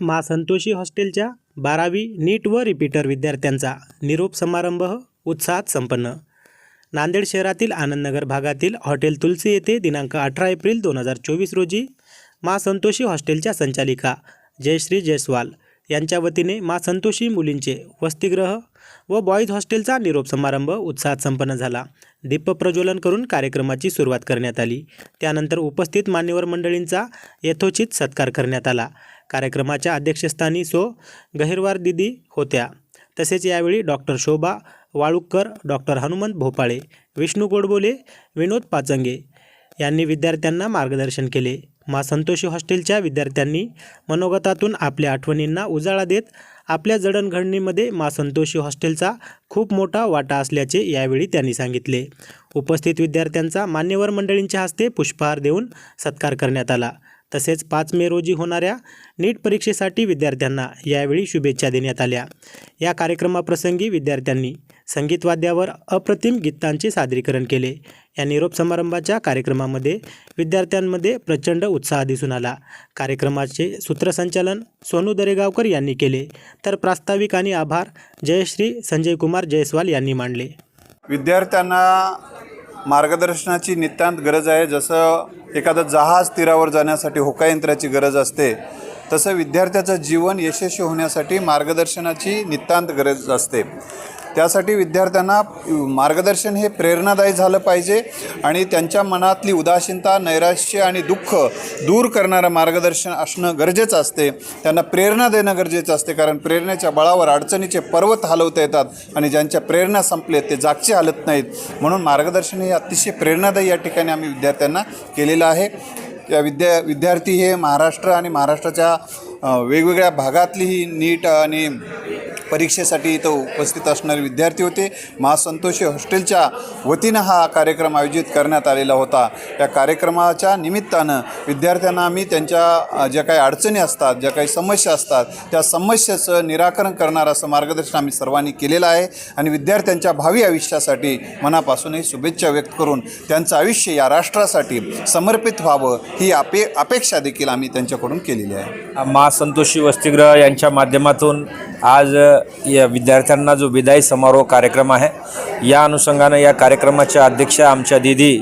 मा संतोषी हॉस्टेलच्या बारावी नीट व रिपीटर विद्यार्थ्यांचा निरोप समारंभ उत्साहात संपन्न. नांदेड शहरातील आनंदनगर भागातील हॉटेल तुलसी येथे दिनांक अठरा एप्रिल दोन हजार चोवीस रोजी मा संतोषी हॉस्टेलच्या संचालिका जयश्री जयस्वाल यांच्या वतीने मा संतोषी मुलींचे वसतिगृह व बॉईज हॉस्टेलचा निरोप समारंभ उत्साहात संपन्न झाला. दीप प्रज्वलन करून कार्यक्रमाची सुरुवात करण्यात आली. त्यानंतर उपस्थित मान्यवर मंडळींचा यथोचित सत्कार करण्यात आला. कार्यक्रमाच्या अध्यक्षस्थानी सो गहिरवार दिदी होत्या. तसेच यावेळी डॉक्टर शोभा वाळुकर डॉक्टर हनुमंत भोपाळे विष्णू गोडबोले विनोद पाचंगे यांनी विद्यार्थ्यांना मार्गदर्शन केले. मा संतोषी हॉस्टेलच्या विद्यार्थ्यांनी मनोगतातून आपल्या आठवणींना उजाळा देत आपल्या जडणघडणीमध्ये मा संतोषी हॉस्टेलचा खूप मोठा वाटा असल्याचे यावेळी त्यांनी सांगितले. उपस्थित विद्यार्थ्यांचा मान्यवर मंडळींच्या हस्ते पुष्पहार देऊन सत्कार करण्यात आला. तसेच पाच मे रोजी होणाऱ्या नीट परीक्षेसाठी विद्यार्थ्यांना यावेळी शुभेच्छा देण्यात आल्या. या कार्यक्रमाप्रसंगी विद्यार्थ्यांनी संगीतवाद्यावर अप्रतिम गीतांचे सादरीकरण केले. या निरोप समारंभाच्या कार्यक्रमामध्ये विद्यार्थ्यांमध्ये प्रचंड उत्साह दिसून आला. कार्यक्रमाचे सूत्रसंचालन सोनू दरेगावकर यांनी केले. तर प्रास्ताविक आणि आभार जयश्री संजय कुमार जयस्वाल यांनी मांडले. विद्यार्थ्यांना मार्गदर्शनाची नितांत गरज आहे. जसं एखादं जहाज तीरावर जाण्यासाठी होकायंत्राची गरज असते तसं विद्यार्थ्याचं जीवन यशस्वी होण्यासाठी मार्गदर्शनाची नितांत गरज असते. त्यासाठी विद्यार्थ्यांना मार्गदर्शन हे प्रेरणादायी झालं पाहिजे आणि त्यांच्या मनातली उदासीनता नैराश्य आणि दुःख दूर करणारं मार्गदर्शन असणं गरजेचं असते. त्यांना प्रेरणा देणं गरजेचं असते कारण प्रेरणेच्या बळावर अडचणीचे पर्वत हलवता येतात आणि ज्यांच्या प्रेरणा संपलेत ते जागचे हलत नाहीत. म्हणून मार्गदर्शन हे अतिशय प्रेरणादायी या ठिकाणी आम्ही विद्यार्थ्यांना केलेलं आहे. या विद्या विद्यार्थी हे महाराष्ट्र आणि महाराष्ट्राच्या वेगवेगळ्या भागातली ही नीट आणि परीक्षेसाठी इथं उपस्थित असणारे विद्यार्थी होते. महासंतोषी हॉस्टेलच्या वतीनं हा कार्यक्रम आयोजित करण्यात आलेला होता. या कार्यक्रमाच्या निमित्तानं विद्यार्थ्यांना आम्ही त्यांच्या ज्या काही अडचणी असतात ज्या काही समस्या असतात त्या समस्येचं निराकरण करणार असं मार्गदर्शन आम्ही सर्वांनी केलेलं आहे आणि विद्यार्थ्यांच्या भावी आयुष्यासाठी मनापासूनही शुभेच्छा व्यक्त करून त्यांचं आयुष्य या राष्ट्रासाठी समर्पित व्हावं ही अपे अपेक्षा देखील आम्ही त्यांच्याकडून केलेली आहे. मा संतोषी वसतिगृह यांच्या माध्यमातून आज या विद्यार्थ्यांना जो विदाई समारोह कार्यक्रम आहे या अनुषंगानं या कार्यक्रमाच्या अध्यक्षा आमच्या दिदी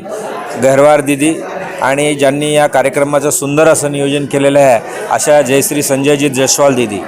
गहरवार दिदी आणि ज्यांनी या कार्यक्रमाचं सुंदर असं नियोजन केलेलं आहे अशा जयश्री संजयजीत जयस्वाल दिदी.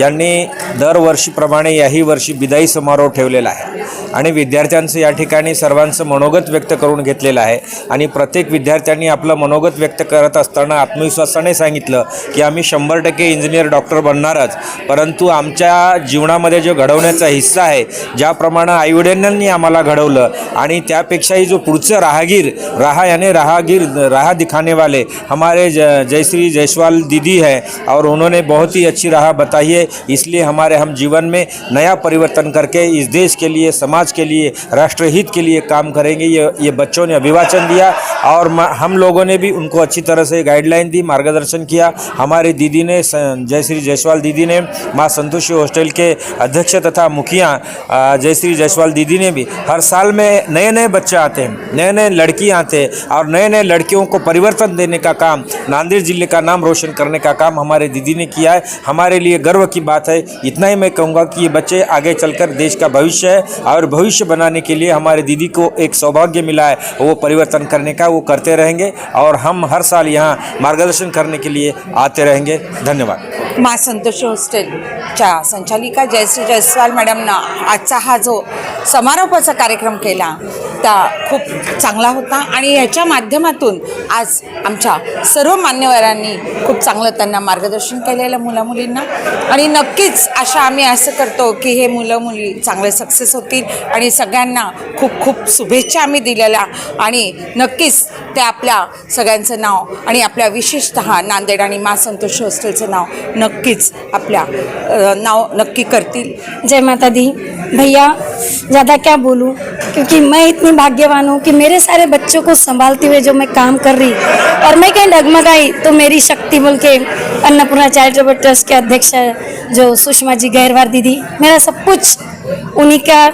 यांनी दरवर्षीप्रमाणे याही वर्षी विदाई समारोह ठेवलेला आहे. आणि विद्यार्थ्यांचं या ठिकाणी सर्वांचं मनोगत व्यक्त करून घेतलेलं आहे. आणि प्रत्येक विद्यार्थ्यांनी आपलं मनोगत व्यक्त करत असताना आत्मविश्वासाने सांगितलं की आम्ही शंभर टक्के इंजिनियर डॉक्टर बनणारच. परंतु आमच्या जीवनामध्ये जो घडवण्याचा हिस्सा आहे ज्याप्रमाणे आईवडिलांनी आम्हाला घडवलं आणि त्यापेक्षाही जो पुढचं राहगीर राहा याने राहगीर राहा दिखाने वाले हमारे ज- जयश्री जयसवाल दीदी है और उन्होंने बहुत ही अच्छी राह बताई है. इसलिए हमारे हम जीवन में नया परिवर्तन करके इस देश के लिए, समाज के लिए, राष्ट्रहित के लिए काम करेंगे। ये ये बच्चों ने अभिवाचन दिया और हम लोगों ने भी उनको अच्छी तरह से गाइडलाइन दी, मार्गदर्शन किया। हमारी दीदी ने जयश्री जयसवाल दीदी ने, माँ संतोषी हॉस्टल के अध्यक्ष तथा मुखिया जयश्री जयसवाल दीदी ने भी हर साल में नए नए बच्चे आते हैं नए नए लड़कियाँ आते हैं और नए नए लड़कियों को परिवर्तन देने का काम, नांदेड़ ज़िले का नाम रोशन करने का काम हमारे दीदी ने किया है। हमारे लिए गर्व की बात है। इतना ही मैं कहूँगा कि ये बच्चे आगे चलकर देश का भविष्य है और भविष्य बनाने के लिए हमारे दीदी को एक सौभाग्य मिला है। वो परिवर्तन करने का वो करते रहेंगे और हम हर साल यहाँ मार्गदर्शन करने के लिए आते रहेंगे। धन्यवाद। मा संतोष हॉस्टेलच्या संचालिका जयश्री जयस्वाल मॅडमनं आजचा हा जो समारोपाचा कार्यक्रम केला त्या खूप चांगला होता आणि ह्याच्या माध्यमातून आज आमच्या सर्व मान्यवरांनी खूप चांगलं त्यांना मार्गदर्शन केलेलं मुलामुलींना. आणि नक्कीच अशा आम्ही असं करतो की हे मुलं मुली चांगले सक्सेस होतील आणि सगळ्यांना खूप खूप शुभेच्छा आम्ही दिलेल्या. आणि नक्कीच ते आपल्या सगळ्यांचं नाव आणि आपल्या विशेषतः नांदेड आणि मा संतोष हॉस्टेलचं नाव नक्कीच आपल्या नाव नक्की करतील. जय माता दी भैया, ज़्यादा क्या बोलूँ? क्योंकि मैं इतनी भाग्यवान हूँ कि मेरे सारे बच्चों को संभालते हुए जो मैं काम कर रही और मैं कहीं डगमगाई तो मेरी शक्ति बोल के अन्नपूर्णा चैरिटेबल ट्रस्ट के अध्यक्ष जो सुषमा जी गैरवार दीदी। मेरा सब कुछ उन्हीं का,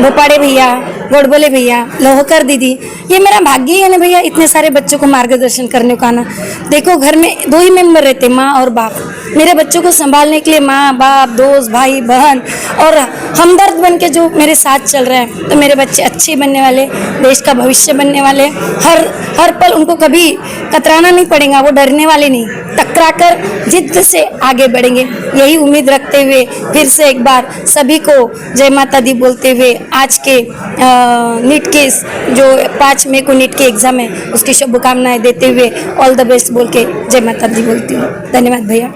भोपाड़े भैया, गोडबोले भैया, लोहकर दीदी, ये मेरा भाग्य ही है ना भैया, इतने सारे बच्चों को मार्गदर्शन करने का ना देखो, घर में दो ही मेंबर रहते, माँ और बाप। मेरे बच्चों को संभालने के लिए माँ, बाप, दोस्त, भाई, बहन और हमदर्द बन के जो मेरे साथ चल रहे हैं तो मेरे बच्चे अच्छे बनने वाले, देश का भविष्य बनने वाले, हर हर पल उनको कभी कतराना नहीं पड़ेगा, वो डरने वाले नहीं टकरा कर जिद से आगे बढ़ेंगे। यही उम्मीद रखते हुए फिर से एक बार सभी को जय माता दी बोलते हुए आज के नीट के जो पाँच मई को नीट के एग्ज़ाम है, उसकी शुभकामनाएँ देते हुए ऑल द बेस्ट बोल के जय माता दी बोलती हूँ। धन्यवाद भैया।